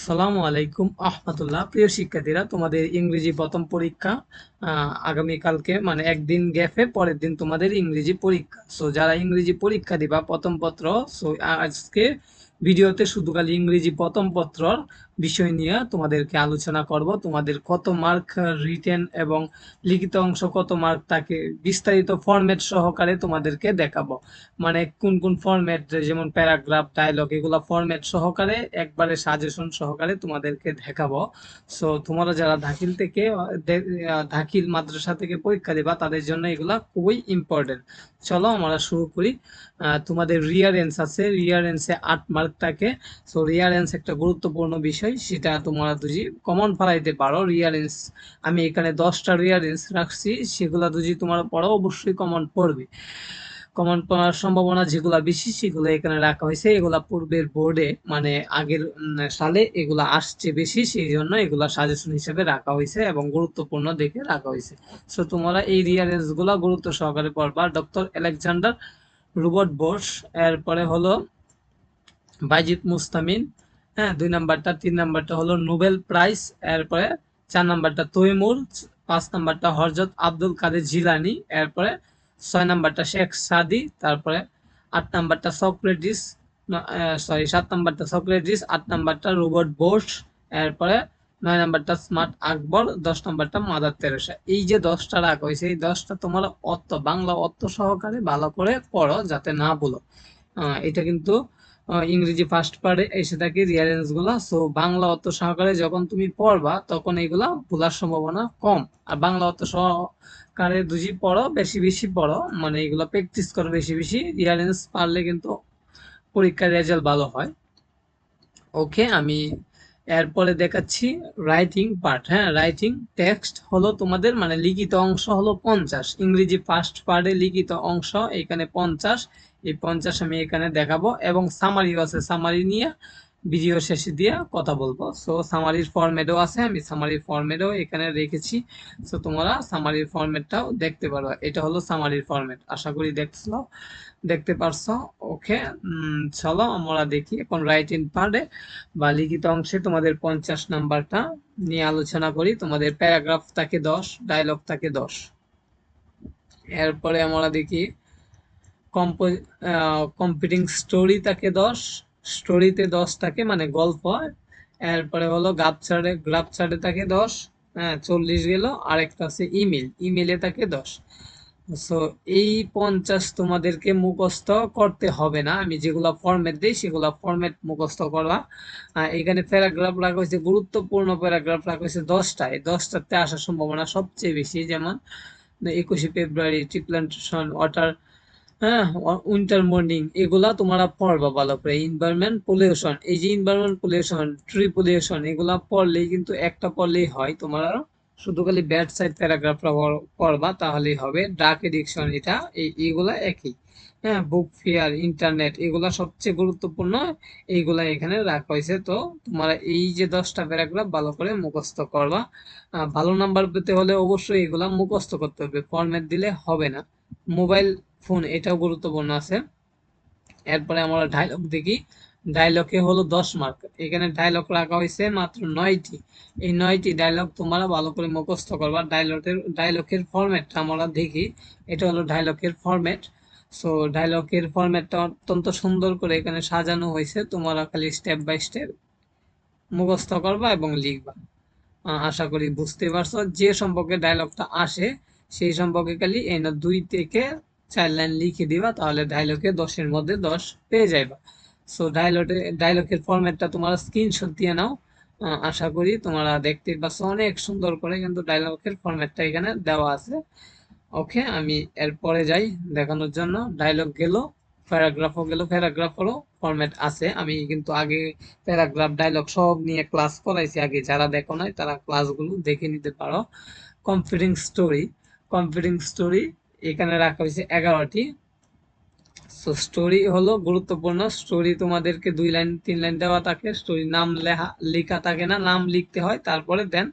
আসসালামু আলাইকুম আহমতুল্লাহ প্রিয় শিক্ষার্থীরা, তোমাদের ইংরেজি প্রথম পরীক্ষা আগামীকালকে মানে একদিন গ্যাপে পরের দিন তোমাদের ইংরেজি পরীক্ষা। সো যারা ইংরেজি পরীক্ষা দিবা, প্রথম পত্র সো আজকে ভিডিওতে শুধু খালি ইংরেজি প্রথম পত্রর বিষয় নিয়ে তোমাদেরকে আলোচনা করব। তোমাদের কত মার্ক রিটেন এবং লিখিত অংশ, কত মার্ক তাকে বিস্তারিত ফরম্যাট সহকারে তোমাদেরকে দেখাবো। মানে কোন কোন ফরম্যাট যেমন প্যারাগ্রাফ ডায়লগ এগুলা ফরম্যাট সহকারে, একবারে সাজেশন সহকারে তোমাদেরকে দেখাবো। সো তোমরা যারা দাখিল থেকে দাখিল মাদ্রাসা থেকে পরীক্ষা দিবা, তাদের জন্য এগুলা খুবই ইম্পর্টেন্ট চলো আমরা শুরু করি। তোমাদের রিয়ারেন্স আছে। রিয়ারেন্সে আট মার্ক থাকে। সো রিয়ারেন্স একটা গুরুত্বপূর্ণ বিষয়। সেটা তোমরা দুজি কমন ফলাইতে পারো রিয়ারেন্স আমি এখানে দশটা রিয়ারেন্স রাখছি, সেগুলা দুজি তোমরা পড়ো, অবশ্যই কমন পড়বে। কমন পাওয়ার সম্ভাবনা যেগুলা বেশি, সেগুলো এখানে রাখা হয়েছে। এগুলা পূর্বের বোর্ডে মানে আগের সালে এগুলা আসছে বেশি, সেই জন্য এগুলা সাজেশন হিসেবে রাখা হয়েছে এবং গুরুত্বপূর্ণ দেখে রাখা হয়েছে। সো তোমরা এই রিয়ারেন্সগুলা গুরুত্ব সহকারে পড়বা। ডক্টর আলেকজান্ডার রোবট বোস এরপরে হলো বাইজিদ মুস্তামিন হ্যাঁ দুই নাম্বারটা, তিন নাম্বারটা হলো নোবেল প্রাইজ, এরপরে চার নাম্বারটা তৈমুর, পাঁচ নাম্বারটা হরজত আব্দুল কাদের জিলানি, এরপরে ছয় নাম্বারটা শেখ সাদি, তারপরে আট নাম্বারটা সক্রেটিস সরি সাত নাম্বারটা সক্রেটিস, আট নাম্বারটা রোবট বোস, এরপরে নয় নাম্বারটা স্মার্ট আকবর, দশ নাম্বারটা মাদার তেরেসা। এই যে দশটা রাখা হয়েছে, এই দশটা তোমার অর্থ, বাংলা অর্থ সহকারে ভালো করে পড়ো, যাতে না বলো এটা কিন্তু ইংরেজি ফার্স্ট পার্টে এসে থাকে রিয়ারেন্সগুলা। সো বাংলা অর্থ সহকারে যখন তুমি পড়বা, তখন এগুলা ভুলার সম্ভাবনা কম। আর বাংলা অর্থ সহকারে দুজি পড়ো, বেশি বেশি পড়ো মানে এগুলো প্র্যাকটিস করো বেশি বেশি রিয়ারেন্স পারলে কিন্তু পরীক্ষার রেজাল্ট ভালো হয়। ওকে আমি এরপরে দেখাচ্ছি রাইটিং পার্ট হ্যাঁ রাইটিং টেক্সট হলো তোমাদের মানে লিখিত অংশ হলো পঞ্চাশ। ইংরেজি ফার্স্ট পার্টে লিখিত অংশ, এখানে পঞ্চাশ। এই পঞ্চাশ আমি এখানে দেখাবো এবং সামারিও আছে। সামারি নিয়ে ভিডিও শেষে দিয়ে কথা বলব। সো সামারির ফরম্যাটও আছে। আমি সামারির ফরম্যাটও এখানে রেখেছি। সো তোমরা সামারির ফরম্যাটটাও দেখতে পারো। এটা হলো সামারির ফরম্যাট আশা করি দেখছ, দেখতে পারছ। ওকে চলো আমরা দেখি এখন রাইটিং পার্টে বা লিখিত অংশে তোমাদের পঞ্চাশ নাম্বারটা নিয়ে আলোচনা করি। তোমাদের প্যারাগ্রাফ থাকে দশ ডায়লগ থাকে দশ। এরপরে আমরা দেখি কম্পিটিং স্টোরি তাকে দশ স্টোরিতে দশ থাকে মানে গল্প এরপরে হলো গাপচারে গ্রাপচারে তাকে দশ হ্যাঁ চল্লিশ গেল। আরেকটা আছে ইমেল ইমেলে তাকে দশ। সো এই পঞ্চাশ তোমাদেরকে মুখস্থ করতে হবে না। আমি যেগুলা ফরম্যাট দিই, সেগুলা ফরম্যাট মুখস্থ করা। এখানে প্যারাগ্রাফ রাখা হয়েছে, গুরুত্বপূর্ণ প্যারাগ্রাফ রাখা হয়েছে দশটা এই দশটাতে আসার সম্ভাবনা সবচেয়ে বেশি। যেমন, একুশে ফেব্রুয়ারি ট্রি প্লান্টেশন ওয়াটার হ্যাঁ উইন্টার মর্নিং এগুলা তোমরা পড়বা ভালো করে। এনভায়রনমেন্ট পলিউশন এই যে এনভায়রনমেন্ট পলিউশন ট্রি পলিউশন এগুলা পড়লেই কিন্তু একটা পড়লেই হয়। তোমরা শুধু খালি ব্যাড সাইড প্যারাগ্রাফটা পড়বা, তাহলেই হবে। ডাক এডিকশন এটা, এই এগুলা একই। হ্যাঁ বুক ফেয়ার ইন্টারনেট এগুলা সবচেয়ে গুরুত্বপূর্ণ, এইগুলা এখানে রাখা হয়েছে। তো তোমরা এই যে দশটা প্যারাগ্রাফ ভালো করে মুখস্থ করবা। ভালো নাম্বার পেতে হলে অবশ্যই এগুলা মুখস্থ করতে হবে। ফরম্যাট দিলে হবে না। মোবাইল ফোন, এটাও গুরুত্বপূর্ণ আছে। এরপরে আমরা ডায়লগ দেখি। ডায়লগে হলো দশ মার্ক এখানে ডায়লগ রাখা হয়েছে মাত্র নয়টি। এই নয়টি ডায়লগ তোমরা ভালো করে মুখস্থ করবা। ডায়লগের ডায়লগের ফরম্যাটটা আমরা দেখি। এটা হলো ডায়লগের ফরম্যাট সো ডায়লগের ফরম্যাটটা অত্যন্ত সুন্দর করে এখানে সাজানো হয়েছে। তোমরা খালি স্টেপ বাই স্টেপ মুখস্থ করবা এবং লিখবা। আশা করি বুঝতে পারছ। যে সম্পর্কে ডায়লগটা আসে, সেই সম্পর্কে খালি এই না দুই থেকে চার লাইন লিখে দিবা, তাহলে ডায়লগে দশের মধ্যে দশ পেয়ে যাইবা। সো ডায়লগে ডায়লগের ফরম্যাটটা তোমরা স্ক্রিনশট দিয়ে নাও। আশা করি তোমরা দেখতে পাচ্ছ অনেক সুন্দর করে কিন্তু ডায়লগের ফরম্যাটটা এখানে দেওয়া আছে। ওকে আমি এরপরে যাই দেখানোর জন্য। ডায়লগ গেল প্যারাগ্রাফও গেল প্যারাগ্রাফেরও ফরম্যাট আছে। আমি কিন্তু আগে প্যারাগ্রাফ ডায়লগ সব নিয়ে ক্লাস করাইছি আগে। যারা দেখো নাই, তারা ক্লাসগুলো দেখে নিতে পারো। কমফিডিং স্টোরি কমফিডিং স্টোরি এখানে রাখা হয়েছে এগারোটি। সো স্টোরি হলো গুরুত্বপূর্ণ। স্টোরি তোমাদেরকে দুই লাইন, তিন লাইন দেওয়া থাকে। স্টোরি নাম লেখা লেখা থাকে না, নাম লিখতে হয়। তারপরে দেন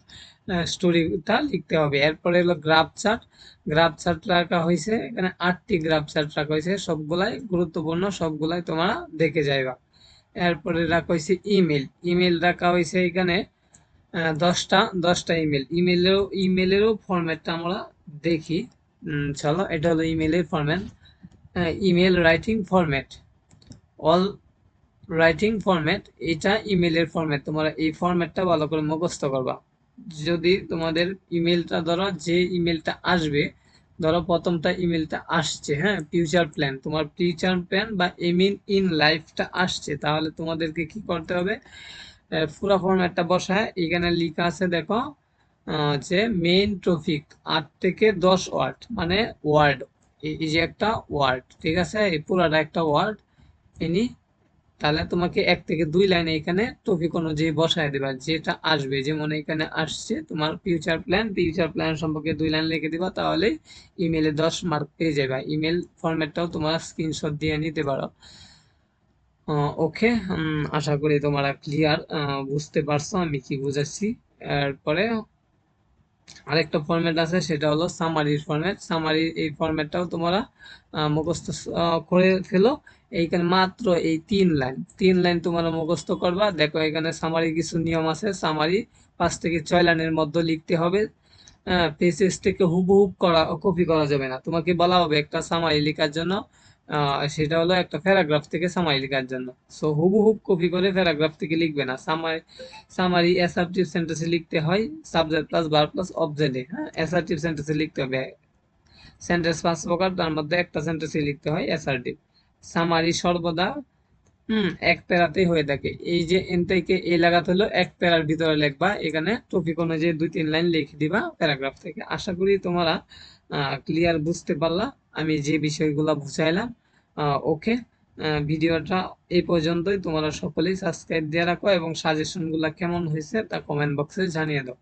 স্টোরিটা লিখতে হবে। এরপরে হলো গ্রাফ চার্ট গ্রাফ চার্ট রাখা হয়েছে। এখানে আটটি গ্রাফ চার্ট রাখা হয়েছে। সবগুলাই গুরুত্বপূর্ণ, সবগুলাই তোমরা দেখে যাইবা। এরপরে রাখা হয়েছে ইমেল ইমেল রাখা হয়েছে এখানে দশটা দশটা ইমেল ইমেলেরও ইমেলেরও ফরম্যাটটা আমরা দেখি। চলো এটা হলো ইমেলের format email writing format all writing format এটা ইমেলের ফরম্যাট তোমরা এই ফরম্যাটটা ভালো করে মুখস্থ করবা। যদি তোমাদের ইমেলটা ধরো, যে ইমেলটা আসবে, ধরো প্রথমটা ইমেলটা আসছে হ্যাঁ ফিউচার প্ল্যান তোমার ফিউচার প্ল্যান বা এমিন ইন লাইফটা আসছে, তাহলে তোমাদেরকে কি করতে হবে? পুরো ফরম্যাটটা বসায়। এখানে লেখা আছে, দেখো যে মেইন টপিক আট থেকে দশ ওয়ার্ড মানে ওয়ার্ড এই যে একটা ওয়ার্ড ঠিক আছে? এই পুরাটা একটা ওয়ার্ড ইনি তাহলে তোমাকে এক থেকে দুই লাইনে এখানে টপিক অনুযায়ী বসায় দিবা, যেটা আসবে, যেমন এখানে আসছে, তোমার ফিউচার প্ল্যান ফিউচার প্ল্যান সম্পর্কে দুই লাইন লিখে দিবা, তাহলে ইমেলে দশ মার্ক পেয়ে যাবে। ইমেল ফরম্যাটটাও তোমার স্ক্রিনশট দিয়ে নিতে পারো। ওকে আশা করি তোমরা ক্লিয়ার বুঝতে পারছ, আমি কি বুঝাচ্ছি? এরপরে আরেকটা ফরম্যাট আছে, সেটা হলো সামারির ফরম্যাট সামারি এই ফরম্যাটটাও তোমরা মুখস্থ করে ফেলো। এইখানে মাত্র এই তিন লাইন তিন লাইন তোমরা মুখস্থ করবা। দেখো এখানে সামারি কিছু নিয়ম আছে। সামারি পাঁচ থেকে ছয় লাইনের মধ্যে লিখতে হবে। পেসেজ থেকে হুবহুব করা কপি করা যাবে না। তোমাকে বলা হবে একটা সামারি লেখার জন্য। সেটা হলো একটা প্যারাগ্রাফ থেকে সামারি লেখার জন্য। সো হুবহুব কপি করে প্যারাগ্রাফ থেকে লিখবে না। সামারি সামারি অ্যাসার্টিভ সেন্টেন্সে লিখতে হয় সাবজেক্ট প্লাস ভার্ব প্লাস অবজেক্টে হ্যাঁ অ্যাসার্টিভ সেন্টেন্সে লিখতে হবে। সেন্টেন্স পাঁচ প্রকার, তার মধ্যে একটা সেন্টেন্সে লিখতে হয় অ্যাসার্টিভ সামারি সর্বদা, হুম, এক প্যারাতেই হয়ে থাকে। এই যে এন থেকে এই লাগাতে হলো, এক প্যারার ভিতরে লিখবা। এখানে টপিক অনুযায়ী দুই তিন লাইন লিখে দিবা প্যারাগ্রাফ থেকে। আশা করি তোমরা ক্লিয়ার বুঝতে পারলা। আমি যে বিষয়গুলো বুঝাইলাম ওকে ভিডিওটা এই পর্যন্তই। তোমরা সকলেই সাবস্ক্রাইব দিয়ে রাখো এবং সাজেশনগুলো কেমন হয়েছে তা কমেন্ট বক্সে জানিয়ে দাও।